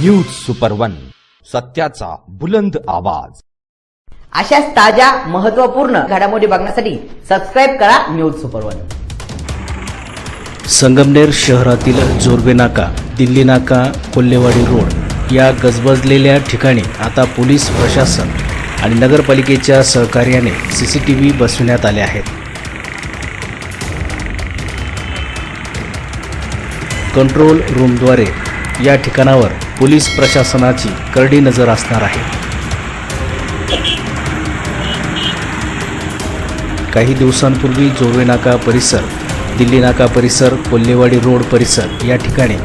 News super one सत्याचा बुलंद आवाज. अशाच ताज्या महत्त्वपूर्ण घडामोडी बघण्यासाठी सबस्क्राईब करा न्यूज सुपर वन संगमनेर शहरातील जोरवे नाका दिल्ली नाका कोल्हेवाडी रोड या गजबजलेल्या ठिकाणी आता पोलीस प्रशासन आणि नगरपालिकेच्या सहकार्याने सी सी टी व्ही बसविण्यात आले आहेत. कंट्रोल रूमद्वारे या ठिकाणावर पोलीस प्रशासनाची करडी नजर असणार आहे. काही दिवसांपूर्वी जोरवे नाका परिसर दिल्ली नाका परिसर कोल्हेवाडी रोड परिसर या ठिकाणी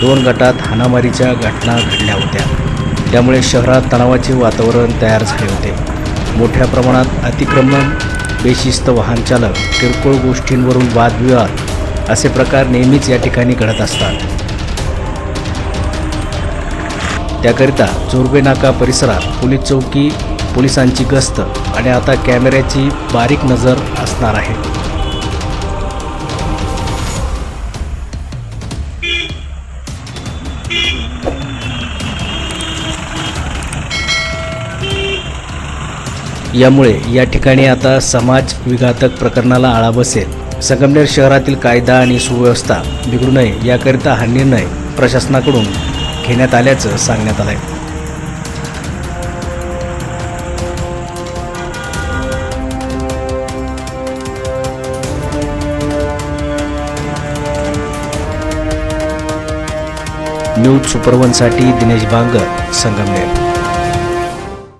दोन गटात हाणामारीच्या घटना घडल्या होत्या. त्यामुळे शहरात तणावाचे वातावरण तयार झाले होते. मोठ्या प्रमाणात अतिक्रमण बेशिस्त वाहन चालक किरकोळ गोष्टींवरून वादविवाद असे प्रकार नेहमीच या ठिकाणी घडत असतात. त्याकरिता चोरबे नाका परिसरात पोलीस चौकी पोलिसांची गस्त आणि आता कॅमेऱ्याची बारीक नजर असणार आहे. यामुळे या ठिकाणी आता समाज विघातक प्रकरणाला आळा बसेल. संगमनेर शहरातील कायदा आणि सुव्यवस्था बिघडू नये याकरिता हा निर्णय प्रशासनाकडून घेण्यात आल्याचं सांगण्यात आलं आहे न्यूज सुपरवनसाठी दिनेश बांगर संगमनेर.